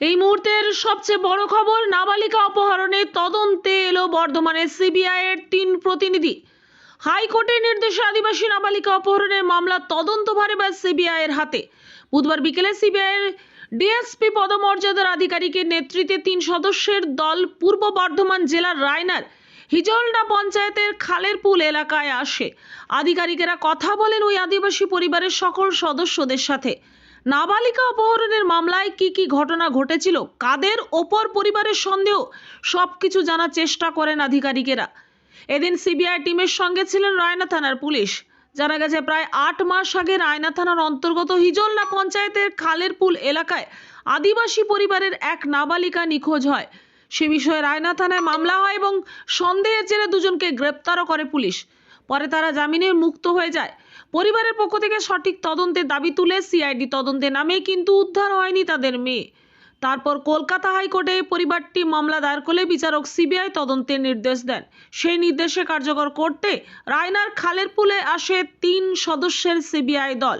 এই মুহূর্তের সবচেয়ে বড় খবর, নাবালিকা অপহরণে তদন্তে এলো বর্ধমানের সিবিআই এর তিন প্রতিনিধি। হাইকোর্টের নির্দেশে আদিবাসী নাবালিকা অপহরণের মামলা তদন্তভার এবার সিবিআই এর হাতে। বুধবার বিকেলে সিবিআই এর ডিএসপি পদমর্যাদার আধিকারিকের নেতৃত্বে তিন সদস্যের দল পূর্ব বর্ধমান জেলার রায়নার হিজলডা পঞ্চায়েতের খালেরপুল এলাকায় আসে। আধিকারিকেরা কথা বলেন ওই আদিবাসী পরিবারের সকল সদস্যদের সাথে। নাবালিকা অপহরণের মামলায় কি কি ঘটনা ঘটেছিল? কাদের ওপর পরিবারের সন্দেহ? সবকিছু জানার চেষ্টা করেন আধিকারিকেরা। এদিন সিবিআই টিমের সঙ্গে ছিলেন রায়না থানার পুলিশ। জানা গেছে, প্রায় আট মাস আগে রায়না থানার অন্তর্গত হিজলনা পঞ্চায়েতের খালেরপুল এলাকায় আদিবাসী পরিবারের এক নাবালিকা নিখোঁজ হয়। সে বিষয়ে রায়না থানায় মামলা হয় এবং সন্দেহের জেরে দুজনকে গ্রেপ্তারও করে পুলিশ। পরে তারা জামিনে মুক্ত হয়ে যায়। পরিবারের পক্ষ থেকে সঠিক তদন্তের দাবি তুলে সিআইডি তদন্তে নামে কিন্তু উদ্ধার হয়নি তাদের মেয়ে। তারপর কলকাতা হাইকোর্টে পরিবারটি মামলা দায়ের করলে বিচারক সিবিআই তদন্তের নির্দেশ দেন। সেই নির্দেশে কার্যকর করতে রায়নার খালের পুলে আসে তিন সদস্যের সিবিআই দল।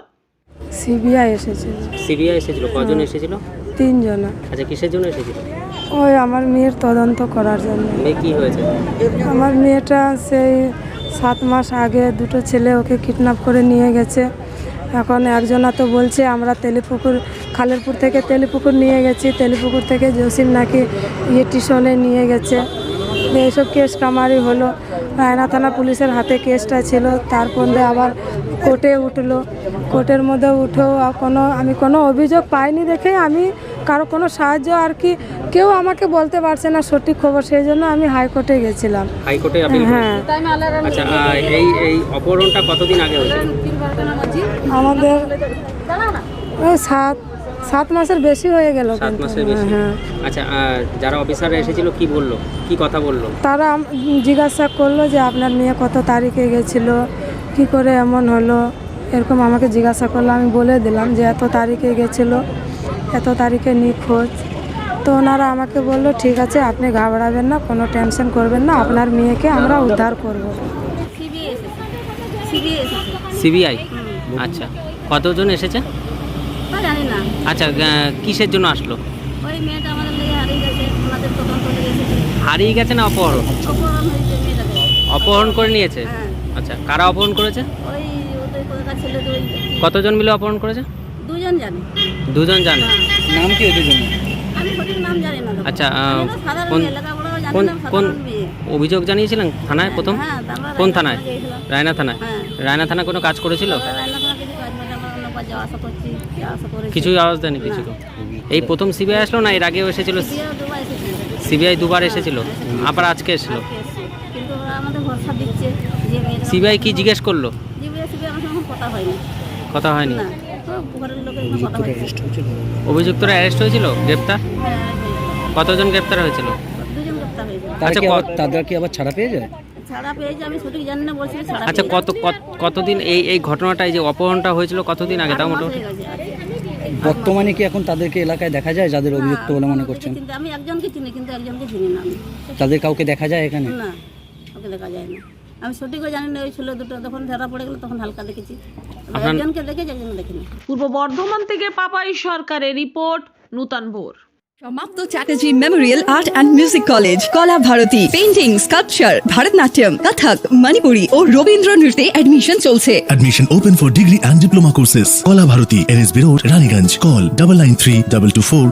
সিবিআই এসেছিল। সিবিআই এসেছিল? কজন এসেছিল? তিনজন। আচ্ছা কিসের জন্য এসেছিল? ওই আমার মেয়ের তদন্ত করার জন্য। মেয়ে কি হয়েছে? আমার মেয়েটা সেই সাত মাস আগে দুটো ছেলে ওকে কিডন্যাপ করে নিয়ে গেছে। এখন একজনা তো বলছে, আমরা তেলিপুকুর, খালেরপুর থেকে তেলিপুকুর নিয়ে গেছি। তেলিপুকুর থেকে জসিম নাকি ইয়ে টিউশনে নিয়ে গেছে। এইসব কেস কামারি হলো। রায়না থানা পুলিশের হাতে কেসটা ছিল তারপর আবার কোর্টে উঠল। কোর্টের মধ্যে উঠেও কোনো, আমি কোনো অভিযোগ পাইনি দেখে আমি কারও কোনো সাহায্য আর কি কেউ আমাকে বলতে পারছে না সঠিক খবর সেই জন্য আমি হাইকোর্টে গেছিলাম। হাইকোর্টে আপিল হ্যাঁ। আচ্ছা এই এই অপহরণটা কতদিন আগে হয়েছে? আমাদের সাত সাত মাসের বেশি হয়ে গেল সাত মাসের বেশি। হ্যাঁ। আচ্ছা যারা অফিসাররা এসেছিল কি বলল? কি কথা বলল? তারা জিজ্ঞাসা করল যে আপনার মেয়ে কত তারিখে গেছিল কি করে এমন হলো এরকম আমাকে জিজ্ঞাসা করল। আমি বলে দিলাম যে এত তারিখে গেছিল এত তারিখে নিখোঁজ। তো ওনারা আমাকে বলল ঠিক আছে আপনি ঘাবড়াবেন না কোনো টেনশন করবেন না আপনার মেয়েকে আমরা উদ্ধার করব। সিবিআই? আচ্ছা। কতজন এসেছে? জানি না আচ্ছা কিসের জন্য আসলো? ওই মেয়েটা আমাদের হারিয়ে গেছে তদন্ত হারিয়ে গেছে না অপহরণ? অপহরণ হয়েছে মেয়েটাকে অপহরণ করে নিয়েছে? হ্যাঁ আচ্ছা কারা অপহরণ করেছে? কতজন মিলে অপহরণ করেছে? দুজন জানে। দুজন জানে। নাম কি দুজন আচ্ছা, কোন- কোন অভিযোগ জানিয়েছিলেন? থানায় প্রথম? হ্যাঁ, কোন থানায়? রায়না থানায় হ্যাঁ। রায়না থানায় কোনো কাজ করেছিল? মানে। কিছুই আওয়াজ দেয়নি কিছু এই প্রথম সিবিআই আসলো না এর আগেও এসেছিল? সিবিআই দুবার এসেছে। এসেছিল আবার আজকে মেয়েটা সিবিআই কি জিজ্ঞেস করল? কথা হয়নি। অভিযুক্তরা অ্যারেস্ট হয়েছিল? গ্রেপ্তার? হ্যাঁ, কতজন গ্রেপ্তার হয়েছিল? দুজন আচ্ছা কি তাদের কি আবার ছাড়া পেয়ে যায়? আচ্ছা কত কত- কতদিন এই এই ঘটনাটা এই যে অপহরণটা হয়েছিল কতদিন আগে তাও মোটামুটি? হয়ে। বর্তমানে কি এখন তাদেরকে এলাকায় দেখা যায় যাদের অভিযুক্ত বলে মনে করছেন? আমি একজনকে চিনি কিন্তু একজনকে চিনি না তাদের কাউকে দেখা যায় এখানে? না ওকে দেখা যায় না। আমি সঠিকও জানি না ওই ছিল দুটো যখন ধরা পড়ে গেলো তখন হালকা দেখেছি একজনকে দেখেছি একজনকে দেখিনি পূর্ব বর্ধমান থেকে পাপাই সরকারের রিপোর্ট নূতন ভোর সমাপ্ত Chatterjee memorial art and music college Kala Bharati painting sculpture Bharatanatyam Kathak Manipuri ও রবীন্দ্র নৃত্যে অ্যাডমিশন চলছে Admission open for degree and diploma courses. Kola Bharati, NSB Road, Raniganj. Call double nine three double two four